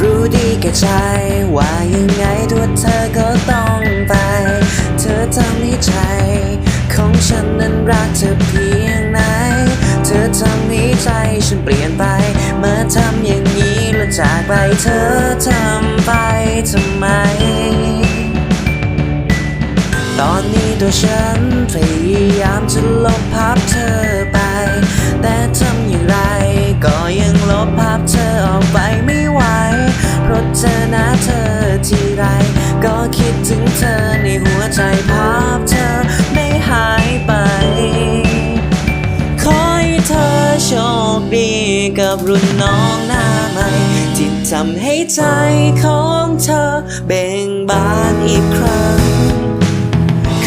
รู้ดีแก่ใจ ว่ายังไงตัวเธอก็ต้องไป เธอทำให้ใจ ของฉันนั้นรักเธอเพียงไหน เธอทำให้ใจฉันเปลี่ยนไปเมื่อทำอย่างนี้แล้วจากไปเธอทำไปทำไม ตอนนี้ตัวฉันพยายามจะลบภาพเธอไป แต่ทำ ธอทีไร ก็คิดถึงเธอในหัวใจภาพเธอไม่หายไป ขอให้เธอโชคดีกับรุ่นน้องหน้าใหม่ที่ทำให้ใจของเธอเบ่งบานอีกครั้ง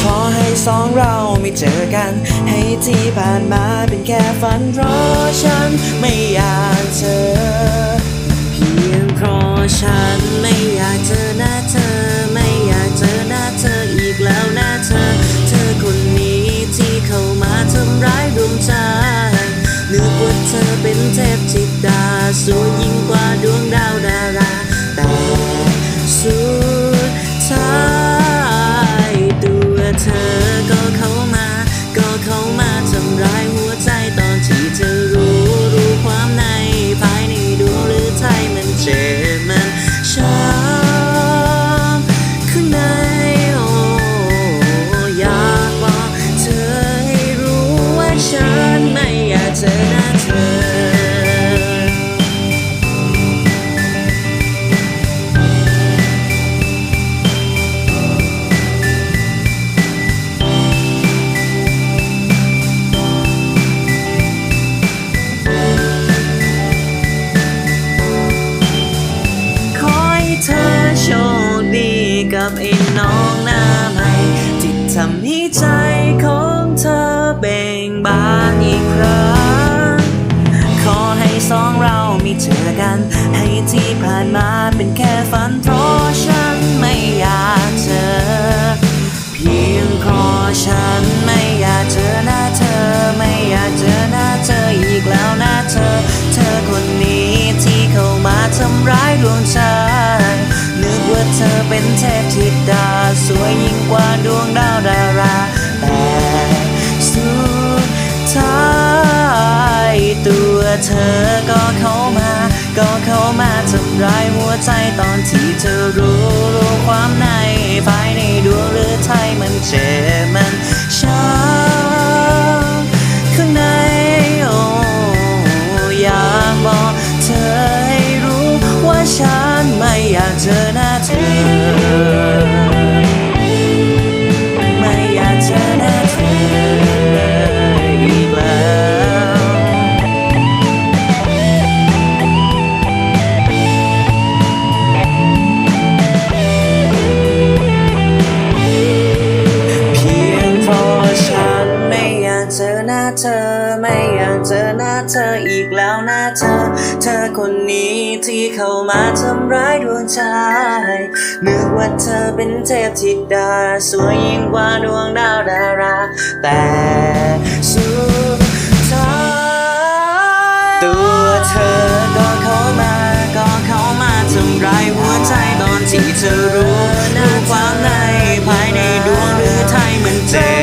ขอให้สองเราไม่เจอกัน ให้ที่ผ่านมาเป็นแค่ฝันเพราะฉันไม่อยากเจอ ฉันไม่อยากเจอหน้าเธอ ไม่อยากเจอหน้าเธออีกแล้วหน้าเธอ เธอคนนี้ที่เข้ามาทำร้ายดวงใจนึกว่าเธอเป็นเทพธิดาสวย เธอโชคดีกับไอ้น้องหน้าใหม่ที่ทำให้ใจของเธอเบ่งบานอีกครั้ง ขอให้สองเรามีเจอกัน ให้ที่ผ่านมาเป็นแค่ฝันเพราะฉันไม่อยากเจอ เพียงเพราะฉันไม่อยากเจอหน้าเธอ ไม่อยากเจอหน้าเธออีกแล้วหน้าเธอ เธอคนนี้ที่เข้ามาทำร้ายดวงใจนึกว่า เป็นเทพธิดา สวยยิ่งกว่าดวงดาวดารา แต่สุดท้ายตัวเธอก็เข้ามา ก็เข้ามาทำร้ายหัวใจตอนที่เธอรู้รู้ความในภายในดวงหรือไทยมันเจ็บมันช้ำ จอหน้าเธอ ไม่อยากเจอหน้าเธออีกแล้วหน้าเธอ เธอคนนี้ที่เข้ามาทำร้ายดวงใจนึกว่าเธอเป็นเทพธิดา สวยยิ่งกว่าดวงดาวดารา แต่สุดท้ายตัวเธอก็เข้ามา ก็เข้ามาทำร้ายหัวใจตอนที่เธอรู้รู้ความในภายในดวงฤทัยมันเจ็บ